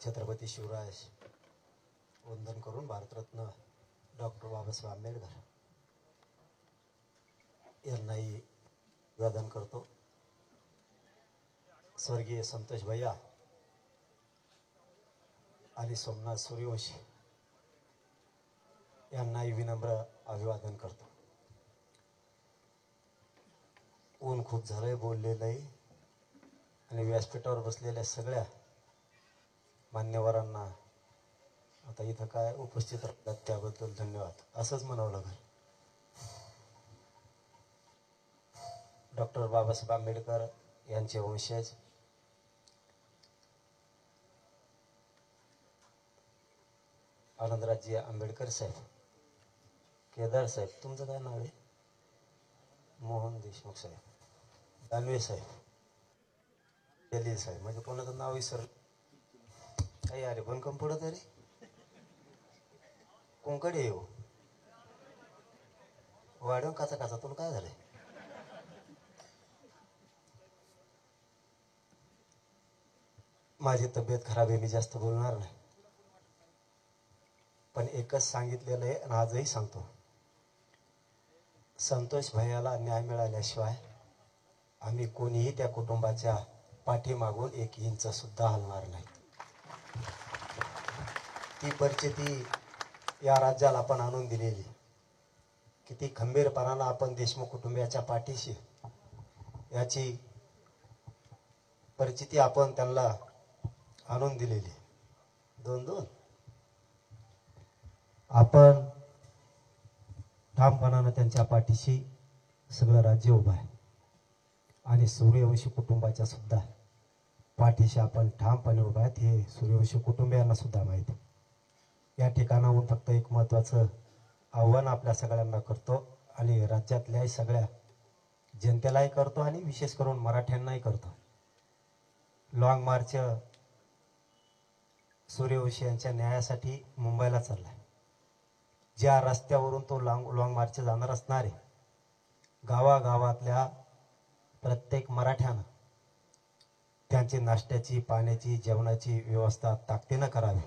छत्रपती शिवराज वंदन करून भारतरत्न डॉक्टर बाबासाहेब आंबेडकर यांनाही अभिवादन करतो. स्वर्गीय संतोष भैया आणि सोमनाथ सूर्यवंशी यांनाही विनम्र अभिवादन करतो. ऊन खूप झालंय बोललेलंही आणि व्यासपीठावर बसलेल्या सगळ्या मान्यवरांना आता इथं काय उपस्थित राहतात त्याबद्दल धन्यवाद. असंच म्हणावं लागेल. डॉक्टर बाबासाहेब आंबेडकर यांचे वंशज. आनंदराजी आंबेडकर साहेब. केदार साहेब तुमचं काय नाव आहे? मोहन देशमुख साहेब. दानवे साहेब. जलील साहेब म्हणजे कोणाचं नाव विसरलं? काही अरे पण कम पडत अरे कोंकडे येऊ हो. वाढव काचा काचा तुला काय झालंय? माझी तब्येत खराब आहे मी जास्त बोलणार नाही. पण एकच सांगितलेलं आहे आणि आजही सांगतो. संतोष भैयाला न्याय मिळाल्याशिवाय आम्ही कोणीही त्या कुटुंबाच्या पाठीमागून एक इंच सुद्धा हलणार नाही. ती परिस्थिती या राज्याला आपण आणून दिलेली किती खंबीरपणानं आपण देशमुख कुटुंबियाच्या पाठीशी याची परिस्थिती आपण त्यांना आणून दिलेली दोन दोन. आपण ठामपणानं त्यांच्या पाठीशी सगळं राज्य उभं आहे. आणि सूर्यवंशी कुटुंबाच्या सुद्धा आहे. पाठीशी आपण ठामपणे उभा आहेत. हे सूर्यवंशी कुटुंबियांना सुद्धा माहिती. या ठिकाणाहून फक्त एक महत्त्वाचं आव्हान आपल्या सगळ्यांना करतो आणि राज्यातल्याही सगळ्या जनतेलाही करतो आणि विशेष करून मराठ्यांनाही करतो. लॉंग मार्च सूर्यवंशी यांच्या न्यायासाठी मुंबईला चाललाय. ज्या रस्त्यावरून तो लॉंग लॉंग मार्च जाणार असणारे गावागावातल्या प्रत्येक मराठ्यानं त्यांची नाश्त्याची पाण्याची जेवणाची व्यवस्था ताकदीनं करावी.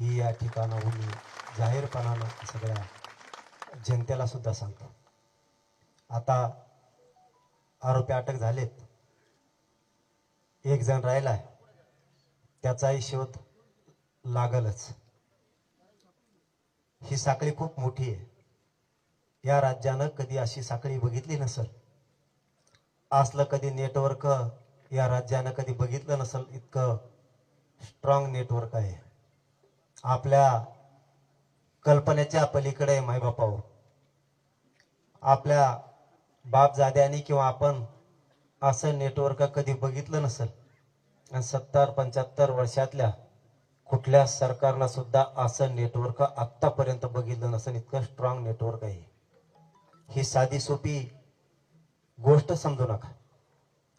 ही या ठिकाणाहून मी जाहीरपणानं सगळ्या जनतेला सुद्धा सांगतो. आता आरोपी अटक झालेत. एक जण राहिलाय. त्याचाही शोध लागलच. ही साखळी खूप मोठी आहे. या राज्यानं कधी अशी साखळी बघितली नसल. असलं कधी नेटवर्क या राज्यानं कधी बघितलं नसेल इतकं स्ट्रॉंग नेटवर्क आहे. आपल्या कल्पनेच्या पलीकडे मायबापावर आपल्या बापजाद्यांनी किंवा आपण असं नेटवर्क कधी बघितलं नसेल. आणि सत्तर पंच्याहत्तर वर्षातल्या कुठल्या सरकारनं सुद्धा असं नेटवर्क आत्तापर्यंत बघितलं नसेल. इतकं स्ट्रॉंग नेटवर्क आहे. ही साधी सोपी गोष्ट समजू नका.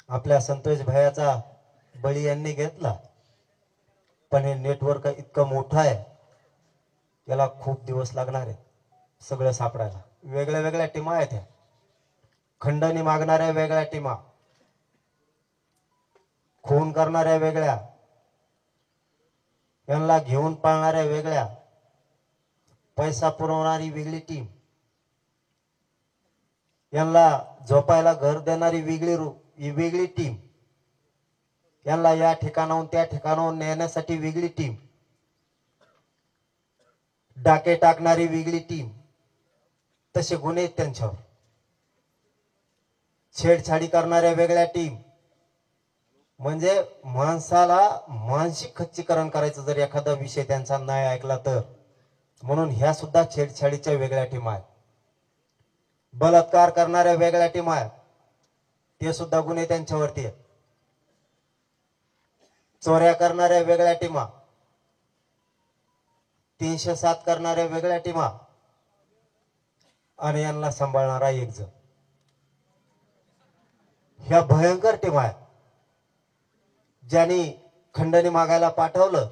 आपल्या संतोष भयाचा बळी यांनी घेतला. पण हे नेटवर्क इतकं मोठं आहे याला खूप दिवस लागणार आहे सगळं सापडायला. वेगळ्या वेगळ्या टीमा आहेत ह्या. खंडणी मागणाऱ्या वेगळ्या टीमा खून करणाऱ्या वेगळ्या यांना घेऊन पाळणाऱ्या वेगळ्या पैसा पुरवणारी वेगळी टीम यांना झोपायला घर देणारी वेगळी रूप ही वेगळी टीम यांना या ठिकाणाहून त्या ठिकाणाहून नेण्यासाठी वेगळी टीम डाके टाकणारी वेगळी टीम तसे गुन्हे त्यांच्यावर. छेडछाडी करणाऱ्या वेगळ्या टीम म्हणजे माणसाला मानसिक खच्चीकरण करायचं जर एखादा विषय त्यांचा नाही ऐकला तर. म्हणून ह्या सुद्धा छेडछाडीच्या वेगळ्या टीम आहेत. बलात्कार करणाऱ्या वेगळ्या टीम आहेत. ते सुद्धा गुन्हे त्यांच्यावरती आहेत. चोऱ्या करणाऱ्या वेगळ्या टीमा. तीनशे सात करणाऱ्या वेगळ्या टीमा. आणि यांना सांभाळणारा एक जण. ह्या भयंकर टीमा आहे ज्यांनी खंडणी मागायला पाठवलं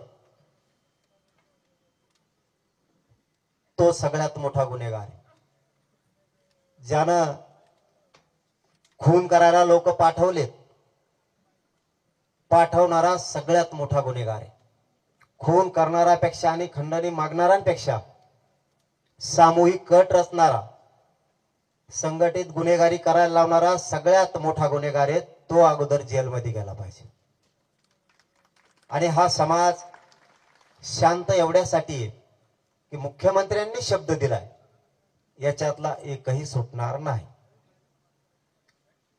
तो सगळ्यात मोठा गुन्हेगार आहे. ज्यानं खून करायला लोक पाठवलेत. पाठवणारा सगळ्यात मोठा गुन्हेगार आहे. खून करणाऱ्यापेक्षा आणि खंडणी मागणाऱ्यांपेक्षा सामूहिक कट रचणारा संघटित गुन्हेगारी करायला लावणारा सगळ्यात मोठा गुन्हेगार आहे तो अगोदर जेलमध्ये गेला पाहिजे. आणि हा समाज शांत एवढ्यासाठी आहे की मुख्यमंत्र्यांनी शब्द दिलाय याच्यातला एकही सुटणार नाही.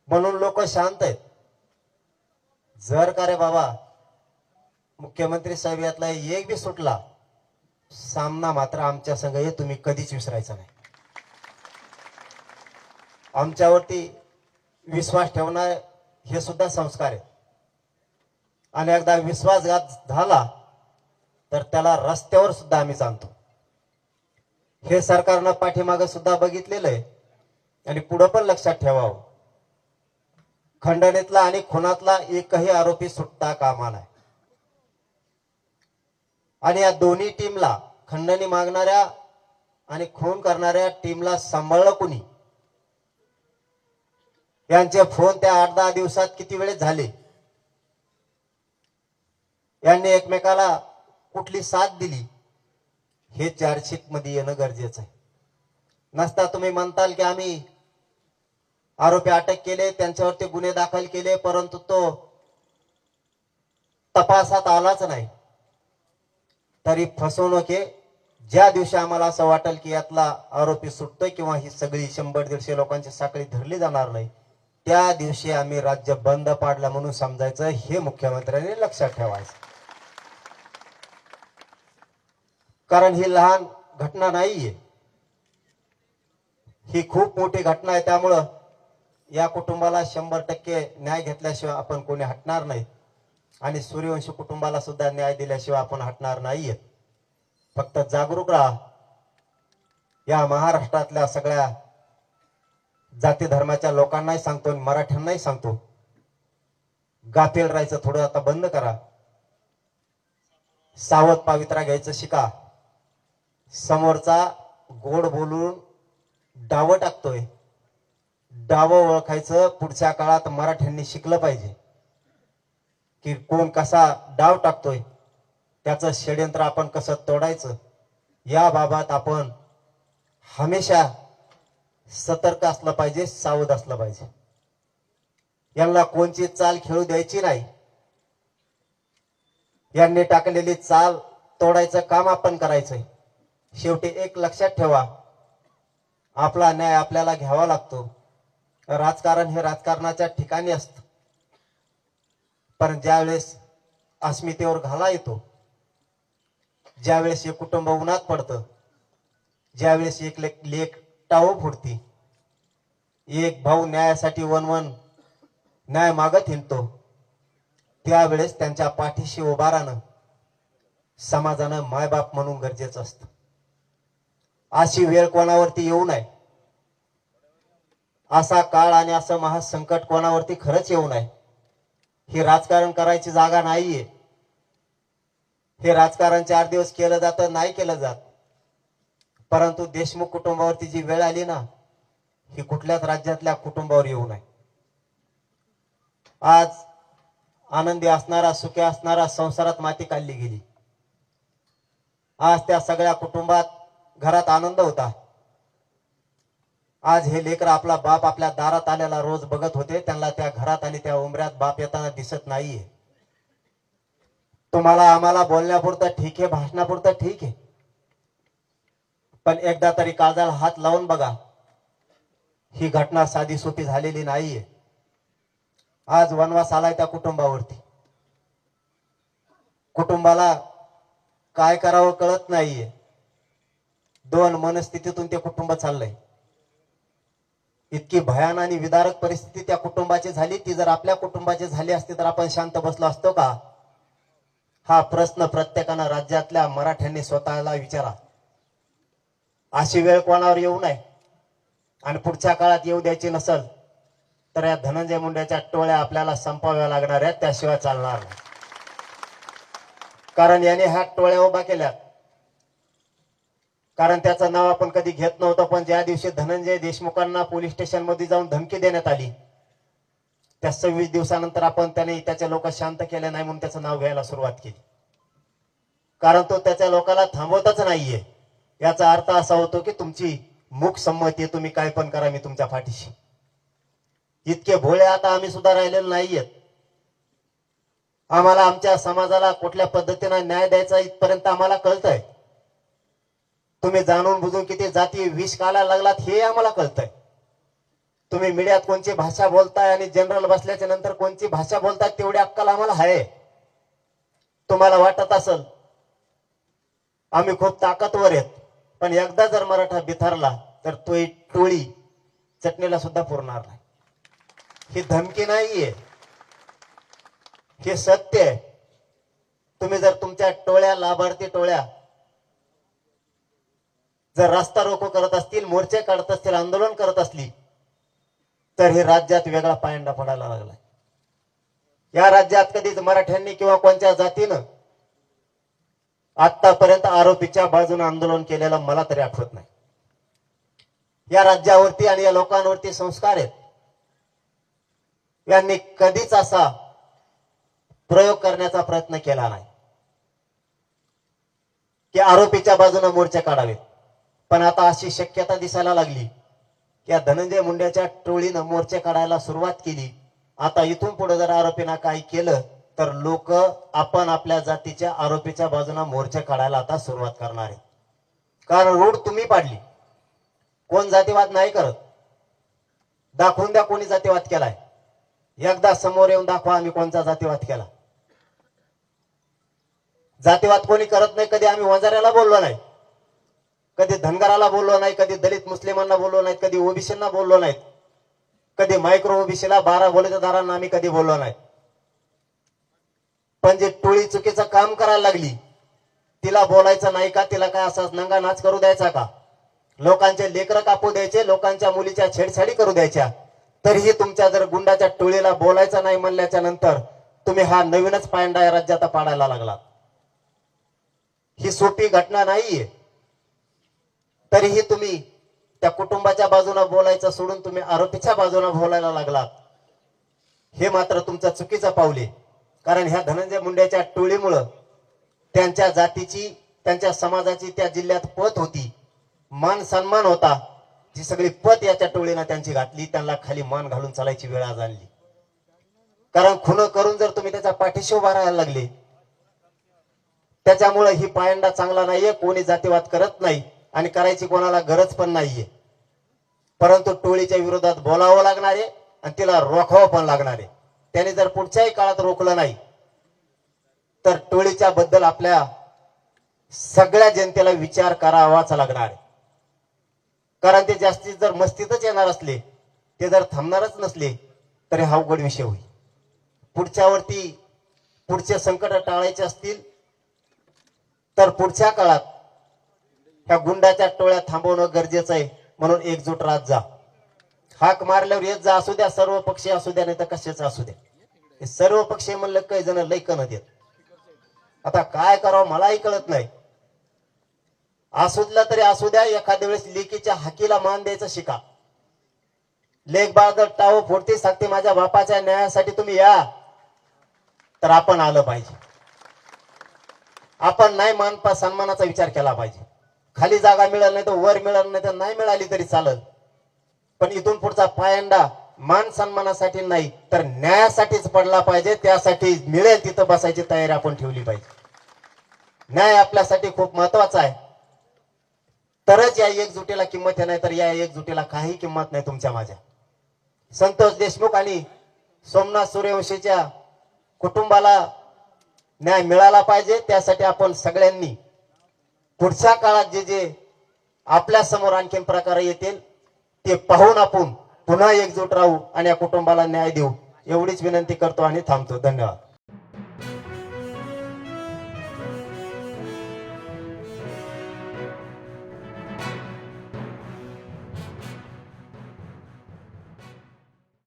म्हणून लोक शांत आहेत. जर का रे बाबा मुख्यमंत्री साहेब यातला एक बी सुटला सामना मात्र आमच्या संघ हे तुम्ही कधीच विसरायचा नाही. आमच्यावरती विश्वास ठेवणं हे सुद्धा संस्कार आहे आणि एकदा विश्वासघात झाला तर त्याला रस्त्यावर सुद्धा आम्ही जाणतो. हे सरकारनं पाठीमागं सुद्धा बघितलेलं आहे. आणि पुढं पण लक्षात ठेवावं. खंडणीतला आणि खुनातला एकही आरोपी सुटता कामा नाही. आणि या दोन्ही टीमला खंडणी मागणाऱ्या आणि खून करणाऱ्या टीमला सांभाळलं कुणी? यांचे फोन त्या आठ दहा दिवसात किती वेळेस झाले? यांनी एकमेकाला कुठली साथ दिली? हे चार्जशीटमध्ये येणं गरजेचं आहे. नसता तुम्ही म्हणताल की आम्ही आरोपी अटक केले त्यांच्यावरती गुन्हे दाखल केले परंतु तो तपासात आलाच नाही. तरी फसवणूक हे ज्या दिवशी आम्हाला असं वाटेल की यातला आरोपी सुटतोय किंवा ही सगळी शंभर दीडशे लोकांची साखळी धरली जाणार नाही त्या दिवशी आम्ही राज्य बंद पाडलं म्हणून समजायचं हे मुख्यमंत्र्यांनी लक्षात ठेवायचं. कारण ही लहान घटना नाहीये. ही खूप मोठी घटना आहे त्यामुळं या कुटुंबाला शंभर टक्के न्याय घेतल्याशिवाय आपण कोणी हटणार नाही. आणि सूर्यवंशी कुटुंबाला सुद्धा न्याय दिल्याशिवाय आपण हटणार नाहीये. फक्त जागरूक राहा. या महाराष्ट्रातल्या सगळ्या जाती धर्माच्या लोकांनाही सांगतो आणि मराठ्यांनाही सांगतो. गाफेल राहायचं थोडं आता बंद करा. सावध पावित्रा घ्यायचं शिका. समोरचा गोड बोलून डावं टाकतोय. डाव ओळखायचं पुढच्या काळात मराठ्यांनी शिकलं पाहिजे. की कोण कसा डाव टाकतोय त्याचं षडयंत्र आपण कसं तोडायचं या बाबत आपण हमेशा सतर्क असलं पाहिजे सावध असलं पाहिजे. यांना कोणची चाल खेळू द्यायची नाही. यांनी टाकलेली चाल तोडायचं काम आपण करायचंय. शेवटी एक लक्षात ठेवा आपला न्याय आपल्याला घ्यावा लागतो. राजकारण हे राजकारणाच्या ठिकाणी असत. पण ज्यावेळेस अस्मितेवर घाला येतो ज्यावेळेस हे कुटुंब उन्हात पडतं ज्यावेळेस एक लेख लेख टाळू फुटती एक भाऊ न्यायासाठी वन वन न्याय मागत हिंडतो त्यावेळेस त्यांच्या पाठीशी उभा राहणं समाजानं मायबाप म्हणून गरजेचं असतं. अशी वेळ कोणावरती येऊ नये. असा काळ आणि असं महासंकट कोणावरती खरंच येऊ नये. ही राजकारण करायची जागा नाहीये. हे राजकारण चार दिवस केलं जातं नाही केलं जात. परंतु देशमुख कुटुंबावरती जी वेळ आली ना ही कुठल्याच राज्यातल्या कुटुंबावर येऊ नये. आज आनंदी असणारा सुखी असणारा संसारात माती काढली गेली. आज त्या सगळ्या कुटुंबात घरात आनंद होता. आज हे लेकर आपला बाप आपल्या दारात आलेला रोज बघत होते. त्यांना त्या घरात आणि त्या उमऱ्यात बाप येताना दिसत नाहीये. तुम्हाला आम्हाला बोलण्यापुरतं ठीक आहे भाषणापुरतं ठीक आहे. पण एकदा तरी काळजाला हात लावून बघा. ही घटना साधी सोपी झालेली नाहीये. आज वनवास आलाय त्या कुटुंबावरती. कुटुंबाला काय करावं कळत नाहीये. दोन मनस्थितीतून ते कुटुंब चाललंय. इतकी भयान आणि विदारक परिस्थिती त्या कुटुंबाची झाली. ती जर आपल्या कुटुंबाची झाली असती तर आपण शांत बसलो असतो का? हा प्रश्न प्रत्येकानं राज्यातल्या मराठ्यांनी स्वतःला विचारा. अशी वेळ कोणावर येऊ नये. आणि पुढच्या काळात येऊ द्यायची नसल तर या धनंजय मुंड्याच्या टोळ्या आपल्याला संपाव्या लागणार आहेत. त्याशिवाय चालणार नाही. कारण याने ह्या टोळ्या उभा केल्या कारण त्याचं नाव आपण कधी घेत नव्हतं पण ज्या दिवशी धनंजय देशमुखांना पोलीस स्टेशनमध्ये जाऊन धमकी देण्यात आली त्या सव्वीस दिवसानंतर आपण त्याने त्याच्या लोक शांत केले नाही म्हणून त्याचं नाव घ्यायला सुरुवात केली. कारण तो त्याच्या लोकांना थांबवतच नाहीये. याचा अर्थ असा होतो की तुमची मुख संमती तुम्ही काय पण करा मी तुमच्या पाठीशी. इतके भोळे आता आम्ही सुद्धा राहिलेलो नाहीयेत. आम्हाला आमच्या समाजाला कुठल्या पद्धतीनं न्याय द्यायचा इथपर्यंत आम्हाला कळतंय. तुम्ही जाणून बुजून किती जाती विष काला लागलात हे आम्हाला कळतंय. तुम्ही मीडियात कोणची भाषा बोलताय आणि जनरल बसल्याच्या नंतर कोणची भाषा बोलताय तेवढी अक्कल आम्हाला आहे. तुम्हाला वाटत असल आम्ही खूप ताकदवर आहेत पण एकदा जर मराठा बिथरला तर तो एक टोळी चटणीला सुद्धा पुरणार नाही. ही धमकी नाहीये. हे सत्य आहे. तुम्ही जर तुमच्या टोळ्या लाभार्थी टोळ्या जर रस्ता रोको करत असतील मोर्चे काढत असतील आंदोलन करत असली तर हे राज्यात वेगळा पायंडा पडायला लागलाय. या राज्यात कधीच मराठ्यांनी किंवा कोणत्या जातीनं आतापर्यंत आरोपीच्या बाजूने आंदोलन केलेलं मला तरी आठवत नाही. या राज्यावरती आणि या लोकांवरती संस्कार आहेत. यांनी कधीच असा प्रयोग करण्याचा प्रयत्न केला नाही. की आरोपीच्या बाजूने मोर्चे काढावेत. पण आता अशी शक्यता दिसायला लागली. या धनंजय मुंड्याच्या टोळीनं मोर्चे काढायला सुरुवात केली. आता इथून पुढे जर आरोपींना काही केलं तर लोक आपण आपल्या जातीच्या आरोपीच्या बाजूने मोर्चे काढायला आता सुरुवात करणार आहे कारण रोड तुम्ही पाडली. कोण जातीवाद नाही करत. दाखवून द्या कोणी जातीवाद केलाय. एकदा समोर येऊन दाखवा आम्ही कोणता जातीवाद केला. जातीवाद कोणी करत नाही कधी आम्ही वंजाऱ्याला बोललो नाही. कधी धनगराला बोललो नाही कधी दलित मुस्लिमांना बोललो नाही कधी ओबीसींना बोललो नाहीत कधी मायक्रो ओबीसीला बारा बोलतदारांना आम्ही कधी बोललो नाही. पण जे टोळी चुकीचं काम करायला लागली तिला बोलायचं नाही का तिला काय असा नंगा नाच करू द्यायचा का? लोकांचे लेकरं कापू द्यायचे लोकांच्या मुलीच्या छेडछाडी करू द्यायच्या. तरीही तुमच्या जर गुंडाच्या टोळीला बोलायचं नाही म्हणल्याच्या नंतर तुम्ही हा नवीनच पायंडा या राज्यात पाडायला लागला ही सोपी घटना नाहीये. तरीही तुम्ही त्या कुटुंबाच्या बाजूने बोलायचं सोडून तुम्ही आरोपीच्या बाजूने बोलायला लागलात. हे मात्र तुमचं चुकीचं पावले कारण ह्या धनंजय मुंड्याच्या टोळीमुळं त्यांच्या जातीची त्यांच्या समाजाची त्या जिल्ह्यात पत होती. मान सन्मान होता. जी सगळी पत याच्या टोळीनं त्यांची घातली त्यांना खाली मान घालून चालायची वेळ आज आणली. कारण खुन करून जर तुम्ही त्याच्या पाठीशी उभा राहायला लागले त्याच्यामुळे ही पायंडा चांगला नाहीये कोणी जातीवाद करत नाही. आणि करायची कोणाला गरज पण नाहीये. परंतु टोळीच्या विरोधात बोलावं लागणार आहे आणि तिला रोखावं पण लागणार. आहे त्याने जर पुढच्याही काळात रोखलं नाही तर टोळीच्या बद्दल आपल्या सगळ्या जनतेला विचार करावाच लागणार. आहे कारण ते जास्तीत जर मस्तीतच येणार असले ते जर थांबणारच नसले तरी हा अवघड विषय होईल. पुढच्यावरती पुढचे संकट टाळायचे असतील तर पुढच्या काळात ह्या गुंडाच्या टोळ्या थांबवणं गरजेचं आहे. म्हणून एकजूट राहत जा. हाक मारल्यावर येत जा असू द्या सर्व पक्षी असू द्या नाही तर कशाच असू द्या. सर्व पक्षी म्हणलं काही जण लैकन देत आता काय करावं मलाही कळत नाही. असुदला तरी असू द्या एखाद्या वेळेस लेकीच्या हाकीला मान द्यायचं शिका. लेख बहादर टाव फोडती सांगते माझ्या बापाच्या न्यायासाठी तुम्ही या. तर आपण आलं पाहिजे. आपण नाही मान पा- सन्मानाचा विचार केला पाहिजे. खाली जागा मिळाली नाही तर वर मिळाली नाही तर नाही मिळाली तरी चालत. पण इथून पुढचा पायंडा मान सन्मानासाठी नाही तर न्यायासाठीच पडला पाहिजे. त्यासाठी मिळेल तिथं बसायची तयारी आपण ठेवली पाहिजे. न्याय आपल्यासाठी खूप महत्त्वाचा आहे. तरच या एकजुटीला किंमत आहे नाही तर या एकजुटीला काही किंमत नाही तुमच्या माझ्या संतोष देशमुख आणि सोमनाथ सूर्यवंशीच्या कुटुंबाला न्याय मिळाला पाहिजे. त्यासाठी आपण सगळ्यांनी पुढच्या काळात जे जे आपल्यासमोर आणखीन प्रकार येतील ते पाहून आपण पुन्हा एकजूट राहू आणि या कुटुंबाला न्याय देऊ. एवढीच विनंती करतो आणि थांबतो. धन्यवाद.